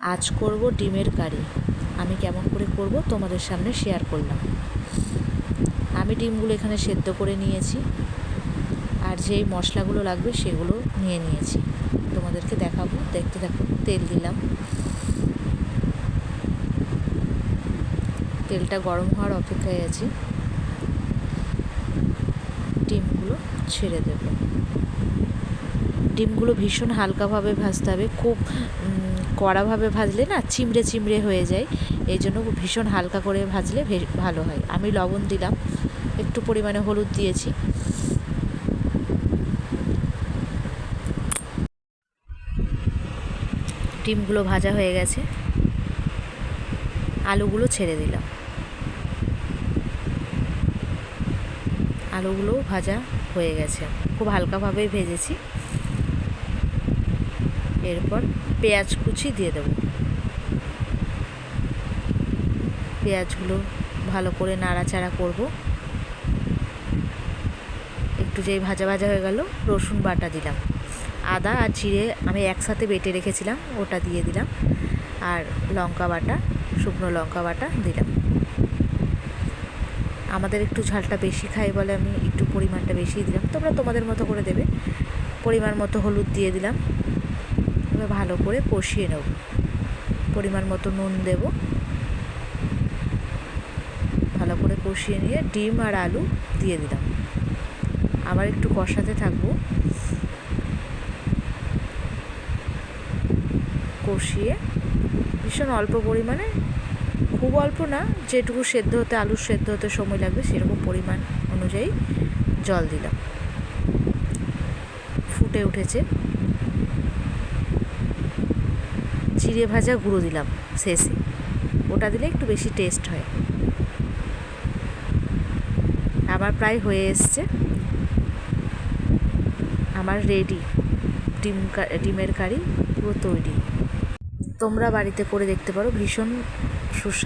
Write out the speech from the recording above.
আজ করব ডিমের কারি। আমি কেমন করে করব তোমাদের সামনে শেয়ার করলাম। আমি ডিমগুলো এখানে সেদ্ধ করে নিয়েছি। আর যেই মশলাগুলো লাগবে সেগুলো নিয়ে নিয়েছি। তোমাদেরকে দেখাবো। দেখতে দেখো তেল দিলাম। তেলটা গরম হওয়ার অপেক্ষায় আছি। ডিমগুলো ছেড়ে দেব। ডিমগুলো ভীষণ হালকাভাবে ভাজতে হবে। খুব কড়াভাবে ভাজলে না চিমড়ে চিমড়ে হয়ে যায়। এই জন্য ভীষণ হালকা করে ভাজলে ভালো হয়। আমি লবণ দিলাম, একটু পরিমাণে হলুদ দিয়েছি। ডিমগুলো ভাজা হয়ে গেছে। আলুগুলো ছেড়ে দিলাম। আলুগুলো ভাজা হয়ে গেছে। খুব হালকাভাবে ভেজেছি। এরপর পেঁয়াজ কুচি দিয়ে দেবো। পেঁয়াজগুলো ভালো করে নাড়াচাড়া করব। একটু যেই ভাজা ভাজা হয়ে গেল, রসুন বাটা দিলাম। আদা আর জিরে আমি একসাথে বেটে রেখেছিলাম, ওটা দিয়ে দিলাম। আর লঙ্কা বাটা, শুকনো লঙ্কা বাটা দিলাম। আমাদের একটু ঝালটা বেশি খাই বলে আমি একটু পরিমাণটা বেশি দিলাম। তোমরা তোমাদের মতো করে দেবে। পরিমাণ মতো হলুদ দিয়ে দিলাম। এবার ভালো করে কষিয়ে নেব। পরিমাণ মতো নুন দেব। ভালো করে কষিয়ে নিয়ে ডিম আর আলু দিয়ে দিলাম। আবার একটু কষাতে থাকব। কষিয়ে ভীষণ অল্প পরিমাণে, খুব অল্প না, যেটুকু সেদ্ধ হতে আলু সেদ্ধ হতে সময় লাগবে সেরকম পরিমাণ অনুযায়ী জল দিলাম। ফুটে উঠেছে। জিরে ভাজা গুঁড়ো দিলাম শেষে। ওটা দিলে একটু বেশি টেস্ট হয়। আমার প্রায় হয়ে এসছে। আমার রেডি ডিম ডিমের কারি পুরো তৈরি। তোমরা বাড়িতে করে দেখতে পারো ভীষণ সুস্বাদু।